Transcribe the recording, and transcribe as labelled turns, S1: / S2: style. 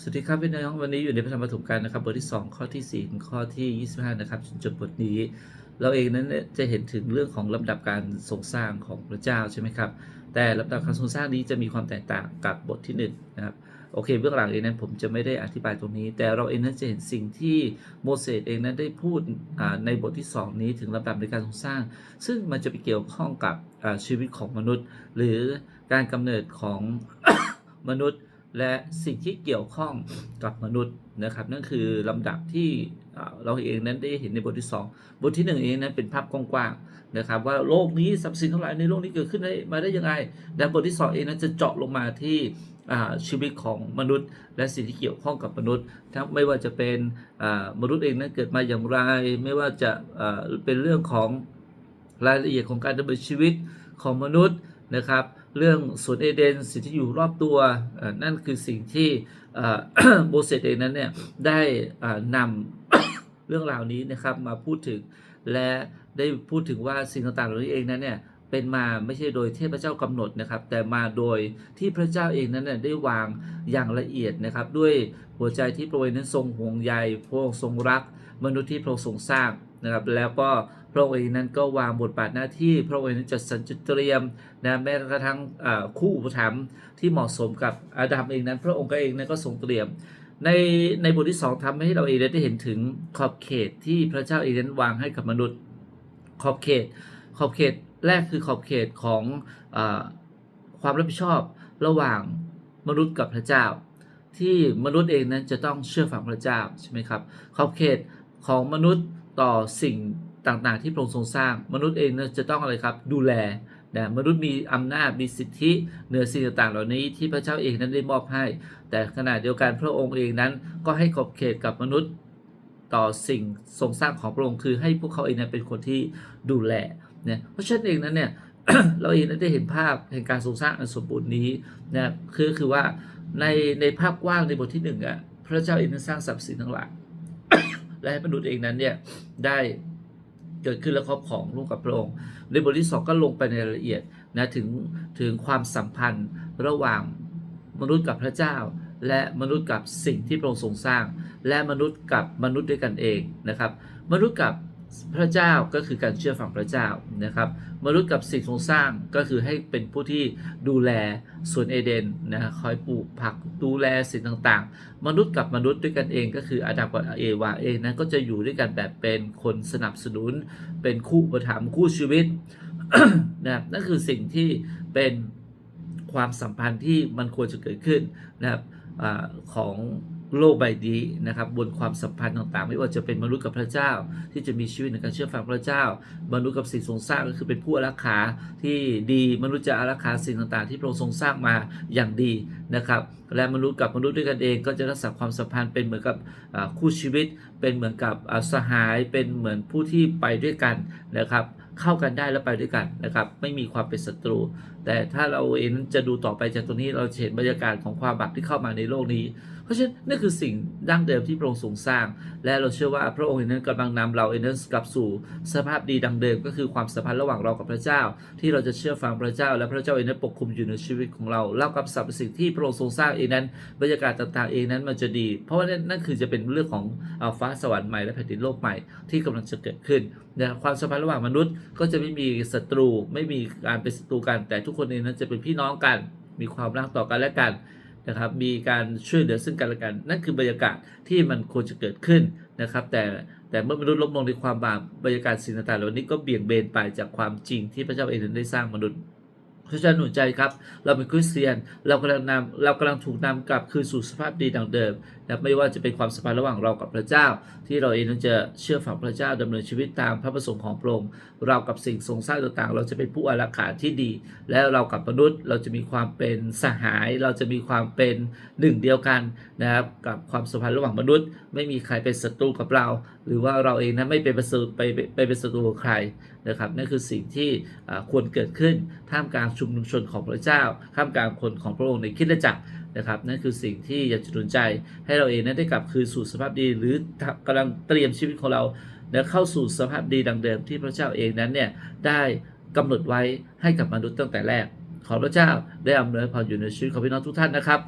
S1: สวัสดีครับพี่น้องวันนี้อยู่ในพระธรรมปฐมกาลนะครับบทที่ 2 ข้อที่ 4 ถึงข้อที่ 25 นะครับจนจบบทนี้ เราเองนั้นจะเห็นถึงเรื่องของลำดับการทรงสร้างของพระเจ้าใช่ไหมครับ แต่ลำดับการทรงสร้างนี้จะมีความแตกต่างกับบทที่1นะครับโอเคเบื้องหลังเองนั้นผมจะไม่ได้อธิบายตรงนี้ แต่เราเองนั้นจะเห็นสิ่งที่โมเสสเองนั้นได้พูดในบทที่ 2 นี้ถึงลำดับในการทรงสร้าง ซึ่งมันจะไปเกี่ยวข้องกับชีวิตของมนุษย์ หรือการกำเนิดของมนุษย์ และสิ่งที่เกี่ยวข้องกับมนุษย์นะครับ นั่นคือลำดับที่เราเองนั้นได้เห็นในบทที่ 2 บทที่ 1 เองนั้นเป็นภาพกว้างๆนะครับ ว่าโลกนี้ทรัพสินทั้งหลายในโลกนี้เกิดขึ้นได้มาได้ยังไงและบทที่ 2 เองนั้นจะเจาะลงมาที่ชีวิตของมนุษย์ และสิ่งที่เกี่ยวข้องกับมนุษย์ทั้งไม่ว่าจะเป็นมนุษย์เองนั้นเกิดมาอย่างไร ไม่ว่าจะเป็นเรื่องของรายละเอียดของการดำเนินชีวิตของมนุษย์ นะครับ เรื่องสวนเอเดนสิ่งที่อยู่รอบตัวนั่นคือสิ่งที่โมเสสเองนั้นเนี่ยได้นำเรื่องราวนี้นะครับมาพูดถึง และได้พูดถึงว่าสิ่งต่างๆเหล่านี้เองนั้นเนี่ยเป็นมาไม่ใช่โดยเทพเจ้ากำหนดนะครับ แต่มาโดยที่พระเจ้าเองนั้นเนี่ยได้วางอย่างละเอียดนะครับ ด้วยหัวใจที่พระองค์นั้นทรงห่วงใยพระองค์ทรงรัก มนุษย์ที่พระองค์ทรงสร้างนะครับแล้วก็พระองค์เองนั้นก็วางบทบาทหน้าที่ พระองค์เองนั้นจัดสรรจัดเตรียมนะแม้กระทั่งคู่อุปถัมภ์ที่เหมาะสมกับอาดัมเองนั้น พระองค์ก็เองนั้นก็ทรงเตรียม ในในบทที่สองทำให้เราเองได้เห็นถึงขอบเขตที่พระเจ้าเองนั้นวางให้กับมนุษย์ขอบเขต ขอบเขตแรกคือขอบเขตของอความรับผิดชอบระหว่างมนุษย์กับพระเจ้า ที่มนุษย์เองนั้นจะต้องเชื่อฟังพระเจ้าใช่ไหมครับขอบเขต ของมนุษย์ต่อสิ่งต่างๆ ที่พระองค์ทรงสร้าง มนุษย์เองนั้นจะต้องอะไรครับดูแลนะมนุษย์มีอำนาจมีสิทธิเหนือสิ่งต่างๆ เหล่านี้ที่พระเจ้าเองนั้นได้มอบให้ แต่ขณะเดียวกันพระองค์เองนั้นก็ให้ขอบเขตกับมนุษย์ต่อสิ่งทรงสร้างของพระองค์คือให้พวกเขาเองนั้นเป็นคนที่ดูแลเนี่ยเพราะฉะนั้นเองนั้นเนี่ยเราเองนั้นได้เห็นภาพแห่งการทรงสร้างอันสมบูรณ์นี้นะคือคือว่าในในภาพกว้างในบทที่หนึ่งอะพระเจ้าเองนั้นสร้างสรรพสิ่งทั้งหลาย และให้มนุษย์เองนั้นเนี่ยได้เกิดขึ้นและครอบของร่วมกับพระองค์ ในบทที่สองก็ลงไปในรายละเอียดนะถึงถึงความสัมพันธ์ระหว่างมนุษย์กับพระเจ้า และมนุษย์กับสิ่งที่พระองค์ทรงสร้าง และมนุษย์กับมนุษย์ด้วยกันเองนะครับ มนุษย์กับ พระเจ้าก็คือการเชื่อฟังพระเจ้านะครับมนุษย์กับสิ่งทรงสร้างก็คือให้เป็นผู้ที่ดูแลสวนเอเดนนะคอยปลูกผักดูแลสิ่งต่างๆ มนุษย์กับมนุษย์ด้วยกันเองก็คืออาดัมกับเอวาเองนั้นก็จะอยู่ด้วยกันแบบเป็นคนสนับสนุน เป็นคู่ประถมคู่ชีวิตนะครับนั่นคือสิ่งที่เป็นความสัมพันธ์ที่มันควรจะเกิดขึ้นนะครับอของ โลกใบนี้นะครับบนความสัมพันธ์ต่างๆ ไม่ว่าจะเป็นมนุษย์กับพระเจ้า ที่จะมีชีวิตในการเชื่อฟังพระเจ้า มนุษย์กับสิ่งทรงสร้างก็คือเป็นผู้อารักขาที่ดีมนุษย์จะอารักขาสิ่งต่างๆ ที่พระองค์ทรงสร้างมาอย่างดีนะครับและมนุษย์กับมนุษย์ด้วยกันเองก็จะรักษาความสัมพันธ์เป็นเหมือนกับคู่ชีวิต เป็นเหมือนกับสหายเป็นเหมือนผู้ที่ไปด้วยกันนะครับ เข้ากันได้แล้วไปด้วยกันนะครับ ไม่มีความเป็นศัตรู แต่ถ้าเราเองจะดูต่อไปจากตรงนี้เราเห็นบรรยากาศของความบาปที่เข้ามาในโลกนี้ เพราะฉะนั้นนั่นคือสิ่งดั้งเดิมที่พระองค์ทรงสร้าง และเราเชื่อว่าพระองค์เองนั้นกำลังนำเราเองนั้นกลับสู่สภาพดีดังเดิม ก็คือความสัมพันธ์ระหว่างเรากับพระเจ้า ที่เราจะเชื่อฟังพระเจ้า และพระเจ้าเองนั้นปกคุมอยู่ในชีวิตของเราเล่ากับสรรพสิ่งที่พระองค์ทรงสร้างเองนั้นบรรยากาศต่างๆเองนั้นมันจะดี เพราะว่านั่นคือจะเป็นเรื่องของฟ้าสวรรค์ใหม่และแผ่นดินโลกใหม่ที่กำลังจะเกิดขึ้น นะความสัมพันธ์ระหว่างมนุษย์ ก็จะไม่มีศัตรู ไม่มีการเป็นศัตรูกัน แต่ทุกคนเองนั้นจะเป็นพี่น้องกัน มีความรักต่อกันและกันนะครับ มีการช่วยเหลือซึ่งกันและกัน นั่นคือบรรยากาศที่มันควรจะเกิดขึ้นนะครับ แต่แต่เมื่อมนุษย์ล้มลงในความบาปบรรยากาศสิ่งต่างๆเหล่านี้ก็เบี่ยงเบนไปจากความจริงที่พระเจ้าเองนั้นได้สร้างมนุษย์ พราะฉะนั้นหนุนใจครับ เราเป็นคริสเตียน เรากำลังนำเรากำลังถูกนำกลับคืนสู่สภาพดีดังเดิมนะไม่ว่าจะเป็นความสัมพันธ์ระหว่างเรากับพระเจ้า ที่เราเองนั้นจะเชื่อฝังพระเจ้าดำเนินชีวิตตามพระประสงค์ของพระองค์เรากับสิ่งทรงสร้างต่างๆ เราจะเป็นผู้อารักขาที่ดี แล้วเรากับมนุษย์ เราจะมีความเป็นสหาย เราจะมีความเป็นหนึ่งเดียวกันนะครับกับความสัมพันธ์ระหว่างมนุษย์ ไม่มีใครเป็นศัตรูกับเรา หรือว่าเราเองนั้นไม่เป็นศัตรูไปไปไปเป็นศัตรูกับใคร นะครับนั่นคือสิ่งที่ควรเกิดขึ้นท่ามกลางชุมนุมชนของพระเจ้าท่ามกลางคนของพระองค์ในคริดจักรนะครับนั่นคือสิ่งที่อยากจะหนุนใจให้เราเองนั้นได้กลับคืนสู่สภาพดี หรือกำลังเตรียมชีวิตของเราและเข้าสู่สภาพดีดังเดิมที่พระเจ้าเองนั้นเนี่ยได้กำหนดไว้ให้กับมนุษย์ตั้งแต่แรก ขอพระเจ้าได้อำนวยพรอยู่ในชีวิตของพี่น้องทุกท่านนะครับ